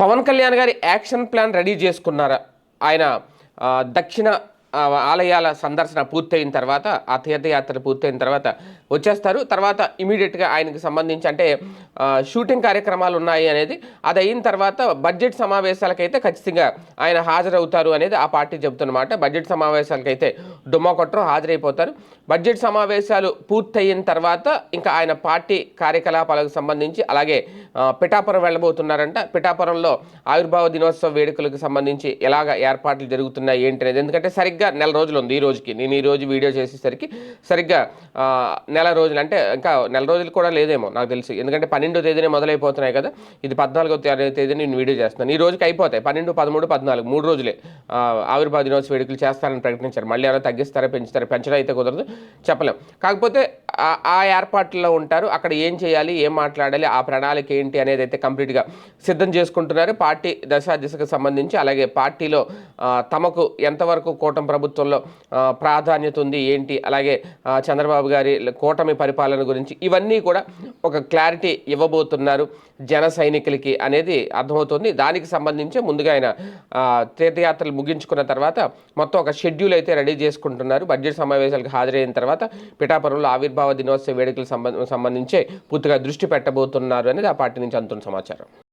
పవన్ కళ్యాణ్ గారి action plan ready చేసుకున్నారా? ఆయన దక్షిణ ఆలయాల సందర్శన పూర్తయిన తర్వాత ఆ తీర్థయాత్ర పూర్తయిన తర్వాత వచ్చేస్తారు. తర్వాత ఇమీడియట్గా ఆయనకు సంబంధించి అంటే షూటింగ్ కార్యక్రమాలు ఉన్నాయి అనేది అది అయిన తర్వాత బడ్జెట్ సమావేశాలకైతే ఖచ్చితంగా ఆయన హాజరవుతారు అనేది ఆ పార్టీ చెబుతున్నమాట. బడ్జెట్ సమావేశాలకైతే డుమ్మా కొట్టరు హాజరైపోతారు. బడ్జెట్ సమావేశాలు పూర్తయిన తర్వాత ఇంకా ఆయన పార్టీ కార్యకలాపాలకు సంబంధించి అలాగే పిఠాపురం వెళ్ళబోతున్నారంట. పిఠాపురంలో ఆవిర్భావ దినోత్సవ వేడుకలకు సంబంధించి ఎలాగ ఏర్పాట్లు జరుగుతున్నాయి ఏంటి అనేది. ఎందుకంటే సరిగ్గా నెల రోజులు ఉంది ఈ రోజుకి. నేను ఈ రోజు వీడియో చేసేసరికి సరిగ్గా నెల రోజులు అంటే ఇంకా నెల రోజులు కూడా లేదేమో నాకు తెలిసి. ఎందుకంటే పన్నెండో తేదీనే మొదలైపోతున్నాయి కదా. ఇది పద్నాలుగో తేదీ తేదీని నేను వీడియో చేస్తున్నాను. ఈ రోజుకి అయిపోతాయి. పన్నెండు పదమూడు పద్నాలుగు మూడు రోజులే. ఆవిర్భావ దినోత్సవ వేడుకలు చేస్తారని ప్రకటించారు. మళ్ళీ ఏమైనా తగ్గిస్తారా పెంచుతారా? పెంచడం అయితే కుదరదు. చెప్పలేం. కాకపోతే ఆ- ఏర్పాట్లలో ఉంటారు. అక్కడ ఏం చేయాలి ఏం మాట్లాడాలి ఆ ప్రణాళిక ఏంటి అనేది అయితే కంప్లీట్గా సిద్ధం చేసుకుంటున్నారు. పార్టీ దశా దిశకు సంబంధించి అలాగే పార్టీలో తమకు ఎంతవరకు కూటమి ప్రభుత్వంలో ప్రాధాన్యత ఉంది. ఏంటి? అలాగే చంద్రబాబు గారి కూటమి పరిపాలన గురించి ఇవన్నీ కూడా ఒక క్లారిటీ ఇవ్వబోతున్నారు జన సైనికులకి అనేది అర్థమవుతుంది. దానికి సంబంధించి ముందుగా ఆయన తీర్థయాత్రలు ముగించుకున్న తర్వాత మొత్తం ఒక షెడ్యూల్ అయితే రెడీ చేసుకుంటున్నారు. బడ్జెట్ సమావేశాలకు హాజరైన తర్వాత పిఠాపురంలో ఆవిర్భావ దినోత్సవ వేడుకలకు సంబంధ సంబంధించి పూర్తిగా దృష్టి పెట్టబోతున్నారు అనేది ఆ పార్టీ నుంచి అందుతున్న సమాచారం.